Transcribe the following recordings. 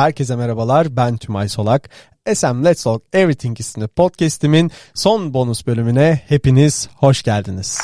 Herkese merhabalar, ben Tümay Solak. SM Let's Talk Everything isimli podcastimin son bonus bölümüne hepiniz hoş geldiniz.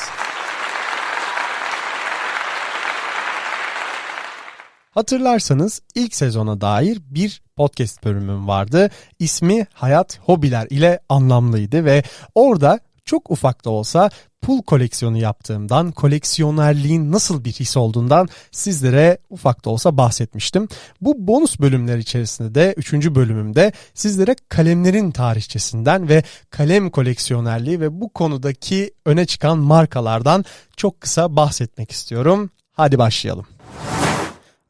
Hatırlarsanız ilk sezona dair bir podcast bölümüm vardı. İsmi Hayat Hobiler ile anlamlıydı ve orada çok ufak da olsa pul koleksiyonu yaptığımdan, koleksiyonerliğin nasıl bir his olduğundan sizlere ufak da olsa bahsetmiştim. Bu bonus bölümler içerisinde de 3. bölümümde sizlere kalemlerin tarihçesinden ve kalem koleksiyonerliği ve bu konudaki öne çıkan markalardan çok kısa bahsetmek istiyorum. Hadi başlayalım.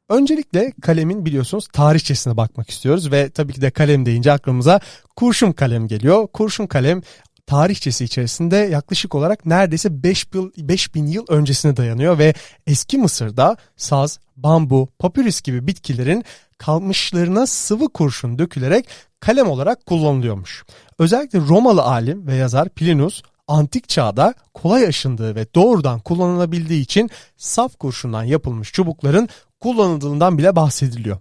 Öncelikle kalemin biliyorsunuz tarihçesine bakmak istiyoruz ve tabii ki de kalem deyince aklımıza kurşun kalem geliyor. Kurşun kalem tarihçesi içerisinde yaklaşık olarak neredeyse 5000 yıl öncesine dayanıyor ve eski Mısır'da saz, bambu, papyrus gibi bitkilerin kalmışlarına sıvı kurşun dökülerek kalem olarak kullanılıyormuş. Özellikle Romalı alim ve yazar Plinus antik çağda kolay aşındığı ve doğrudan kullanılabildiği için saf kurşundan yapılmış çubukların kullanıldığından bile bahsediliyor.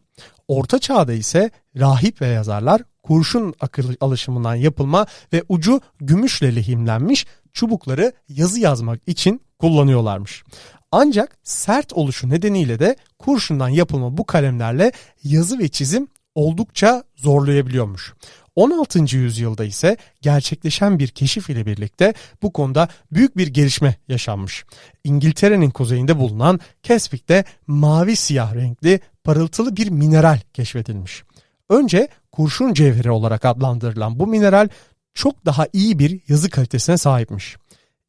Orta çağda ise rahip ve yazarlar kurşun alışımından yapılma ve ucu gümüşle lehimlenmiş çubukları yazı yazmak için kullanıyorlarmış. Ancak sert oluşu nedeniyle de kurşundan yapılma bu kalemlerle yazı ve çizim oldukça zorlayabiliyormuş. 16. yüzyılda ise gerçekleşen bir keşif ile birlikte bu konuda büyük bir gelişme yaşanmış. İngiltere'nin kuzeyinde bulunan Keswick'te mavi siyah renkli parıltılı bir mineral keşfedilmiş. Önce kurşun cevheri olarak adlandırılan bu mineral çok daha iyi bir yazı kalitesine sahipmiş.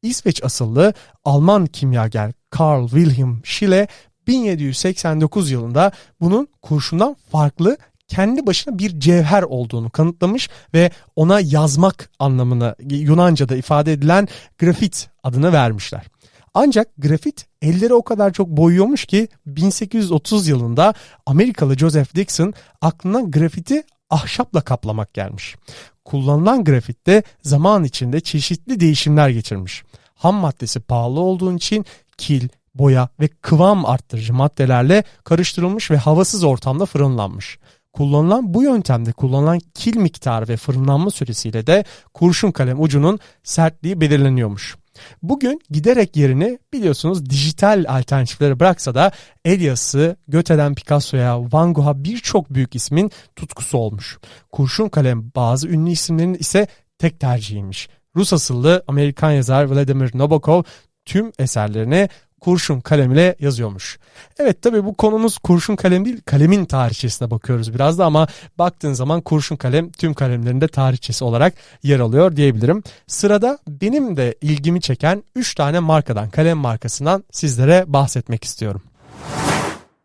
İsveç asıllı Alman kimyager Carl Wilhelm Scheele 1789 yılında bunun kurşundan farklı kendi başına bir cevher olduğunu kanıtlamış ve ona yazmak anlamına Yunanca'da ifade edilen grafit adını vermişler. Ancak grafit elleri o kadar çok boyuyormuş ki 1830 yılında Amerikalı Joseph Dixon aklına grafiti ahşapla kaplamak gelmiş. Kullanılan grafitte zaman içinde çeşitli değişimler geçirmiş. Ham maddesi pahalı olduğu için kil, boya ve kıvam arttırıcı maddelerle karıştırılmış ve havasız ortamda fırınlanmış. Kullanılan bu yöntemde kullanılan kil miktarı ve fırınlanma süresiyle de kurşun kalem ucunun sertliği belirleniyormuş. Bugün giderek yerini biliyorsunuz dijital alternatiflere bıraksa da el yazısı Göte'den Picasso'ya, Van Gogh'a birçok büyük ismin tutkusu olmuş. Kurşun kalem bazı ünlü isimlerin ise tek tercihiymiş. Rus asıllı Amerikan yazar Vladimir Nabokov tüm eserlerine kurşun kalemiyle yazıyormuş. Evet tabii bu konumuz kurşun kalem değil kalemin tarihçesine bakıyoruz biraz da ama baktığın zaman kurşun kalem tüm kalemlerinde tarihçesi olarak yer alıyor diyebilirim. Sırada benim de ilgimi çeken 3 tane markadan kalem markasından sizlere bahsetmek istiyorum.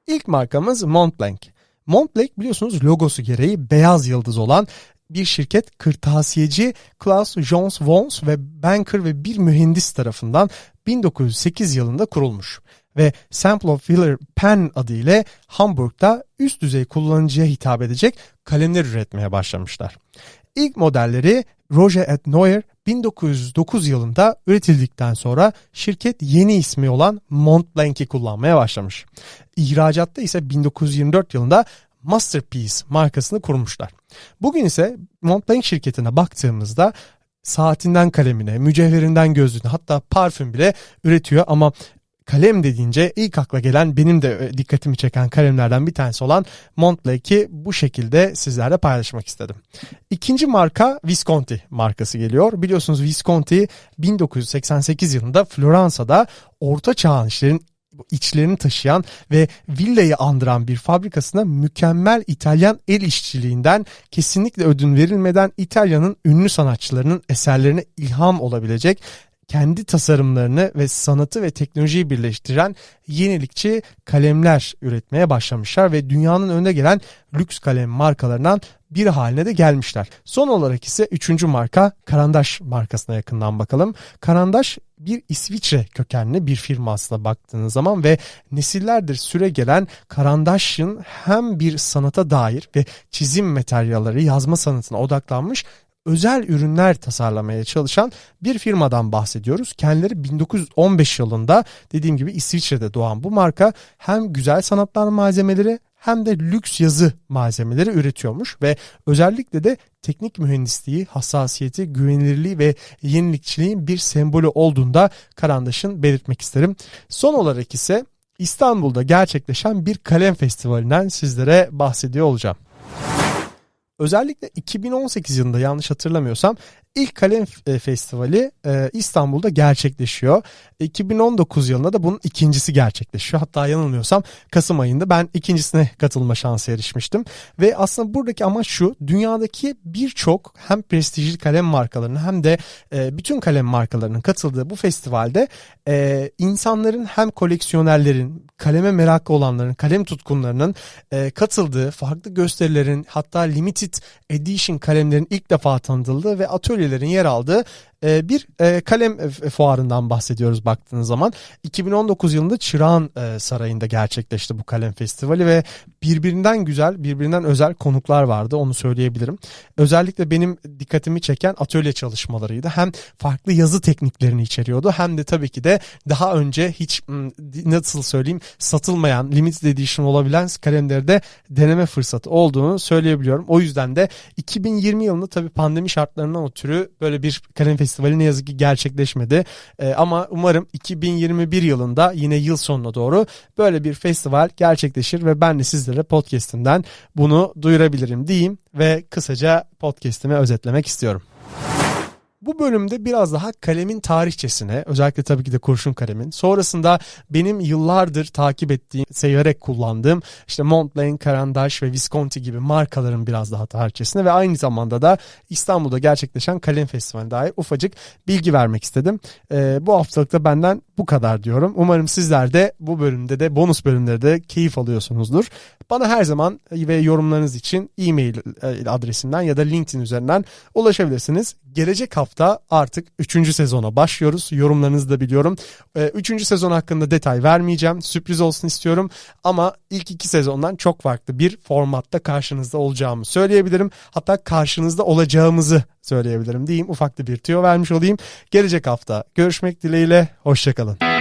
İlk markamız Montblanc. Montblanc biliyorsunuz logosu gereği beyaz yıldız olan bir şirket kırtasiyeci Klaus Jones Wons ve banker ve bir mühendis tarafından 1908 yılında kurulmuş ve Sample of Filler Pen adı ile Hamburg'da üst düzey kullanıcıya hitap edecek kalemler üretmeye başlamışlar. İlk modelleri Roger et Neuer 1909 yılında üretildikten sonra şirket yeni ismi olan Montblanc'i kullanmaya başlamış. İhracatta ise 1924 yılında Masterpiece markasını kurmuşlar. Bugün ise Montblanc şirketine baktığımızda saatinden kalemine, mücevherinden gözlüğüne hatta parfüm bile üretiyor ama kalem dediğince ilk akla gelen benim de e, dikkatimi çeken kalemlerden bir tanesi olan Montblanc'i bu şekilde sizlerle paylaşmak istedim. İkinci marka Visconti markası geliyor. Biliyorsunuz Visconti 1988 yılında Floransa'da Orta Çağ işlerin içlerini taşıyan ve villayı andıran bir fabrikasına mükemmel İtalyan el işçiliğinden kesinlikle ödün verilmeden İtalya'nın ünlü sanatçılarının eserlerine ilham olabilecek kendi tasarımlarını ve sanatı ve teknolojiyi birleştiren yenilikçi kalemler üretmeye başlamışlar ve dünyanın önde gelen lüks kalem markalarından bir haline de gelmişler. Son olarak ise üçüncü marka Karandaş markasına yakından bakalım. Karandaş bir İsviçre kökenli bir firma aslında baktığınız zaman ve nesillerdir süre gelen Karandaş'ın hem bir sanata dair ve çizim materyalleri yazma sanatına odaklanmış özel ürünler tasarlamaya çalışan bir firmadan bahsediyoruz. Kendileri 1915 yılında dediğim gibi İsviçre'de doğan bu marka hem güzel sanatlar malzemeleri hem de lüks yazı malzemeleri üretiyormuş ve özellikle de teknik mühendisliği, hassasiyeti, güvenilirliği ve yenilikçiliğin bir sembolü olduğunda Karandaş'ın belirtmek isterim. Son olarak ise İstanbul'da gerçekleşen bir kalem festivalinden sizlere bahsediyor olacağım. Özellikle 2018 yılında yanlış hatırlamıyorsam ilk kalem e, festivali e, İstanbul'da gerçekleşiyor. 2019 yılında da bunun ikincisi gerçekleşiyor. Hatta yanılmıyorsam Kasım ayında ben ikincisine katılma şansı erişmiştim. Ve aslında buradaki amaç şu dünyadaki birçok hem prestijli kalem markalarının hem de e, bütün kalem markalarının katıldığı bu festivalde insanların hem koleksiyonerlerin kaleme meraklı olanların kalem tutkunlarının katıldığı farklı gösterilerin hatta limited edition kalemlerin ilk defa tanıtıldığı ve atölyelerin yer aldığı e, bir e, kalem e, fuarından bahsediyoruz baktığınız zaman. 2019 yılında Çırağan Sarayı'nda gerçekleşti bu kalem festivali ve birbirinden güzel, birbirinden özel konuklar vardı onu söyleyebilirim. Özellikle benim dikkatimi çeken atölye çalışmalarıydı. Hem farklı yazı tekniklerini içeriyordu hem de tabii ki de daha önce hiç nasıl söyleyeyim satılmayan, limited edition olabilen kalemleri de deneme fırsatı olduğunu söyleyebiliyorum. O yüzden de 2020 yılında tabii pandemi şartlarından ötürü böyle bir kalem festivali Festivali ne yazık ki gerçekleşmedi. E, ama umarım 2021 yılında yine yıl sonuna doğru böyle bir festival gerçekleşir ve ben de sizlere podcast'inden bunu duyurabilirim diyeyim ve kısaca podcast'imi özetlemek istiyorum. Bu bölümde biraz daha kalemin tarihçesine, özellikle tabii ki de kurşun kalemin, sonrasında benim yıllardır takip ettiğim, severek kullandığım işte Montblanc, Carandash ve Visconti gibi markaların biraz daha tarihçesine ve aynı zamanda da İstanbul'da gerçekleşen kalem festivaline dair ufacık bilgi vermek istedim. Ee, bu haftalıkta benden bu kadar diyorum. Umarım sizler de bu bölümde de bonus bölümlerde de keyif alıyorsunuzdur. Bana her zaman ve yorumlarınız için e-mail e, adresinden ya da LinkedIn üzerinden ulaşabilirsiniz. Gelecek hafta artık 3. sezona başlıyoruz. Yorumlarınızı da biliyorum. 3. E, sezon hakkında detay vermeyeceğim. Sürpriz olsun istiyorum. Ama ilk iki sezondan çok farklı bir formatta karşınızda olacağımı söyleyebilirim. Hatta karşınızda olacağımızı söyleyebilirim diyeyim. Ufak bir tüyo vermiş olayım. Gelecek hafta görüşmek dileğiyle. Hoşçakalın.